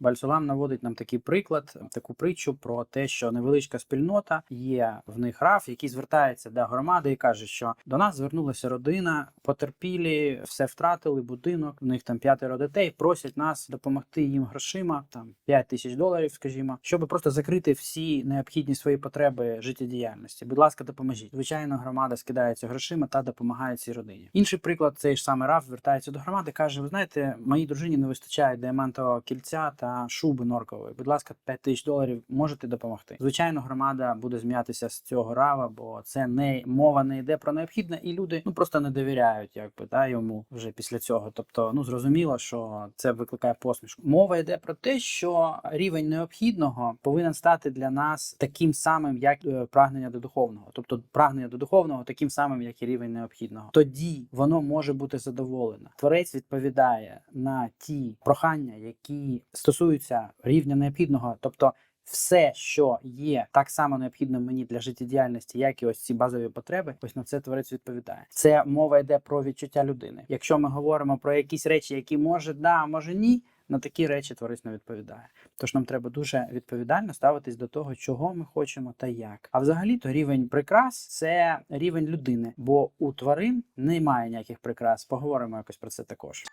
Бальсулам наводить нам такий приклад, таку притчу про те, що невеличка спільнота є в них раф, який звертається до громади і каже, що до нас звернулася родина, потерпілі, все втратили, будинок, у них там п'ятеро дітей, просять нас допомогти їм грошима, там 5 тисяч доларів, скажімо, щоб просто закрити всі необхідні свої потреби життєдіяльності. Будь ласка, допоможіть. Звичайно, громада скидається грошима та допомагає цій родині. Інший приклад, цей ж саме раф звертається до громади, каже: Ви знаєте, моїй дружині не вистачає діамантового кільця та шуби норкової. Будь ласка, 5 тисяч доларів можете допомогти. Звичайно, громада буде зміятися з цього рава, бо це не мова не йде про необхідне, і люди ну просто не довіряють, якби да йому вже після цього. Тобто, ну зрозуміло, що це викликає посмішку. Мова йде про те, що рівень необхідного повинен стати для нас таким самим, як е, прагнення до духовного, тобто прагнення до духовного таким самим, як і рівень необхідного. Тоді воно може бути задоволено. Творець відповідає на ті прохання, які стосуються рівня необхідного, тобто. Все, що є так само необхідним мені для життєдіяльності, як і ось ці базові потреби, ось на це творець відповідає. Це мова йде про відчуття людини. Якщо ми говоримо про якісь речі, які може да, може ні, на такі речі творець не відповідає. Тож нам треба дуже відповідально ставитись до того, чого ми хочемо та як. А взагалі то рівень прикрас це рівень людини, бо у тварин немає ніяких прикрас. Поговоримо якось про це також.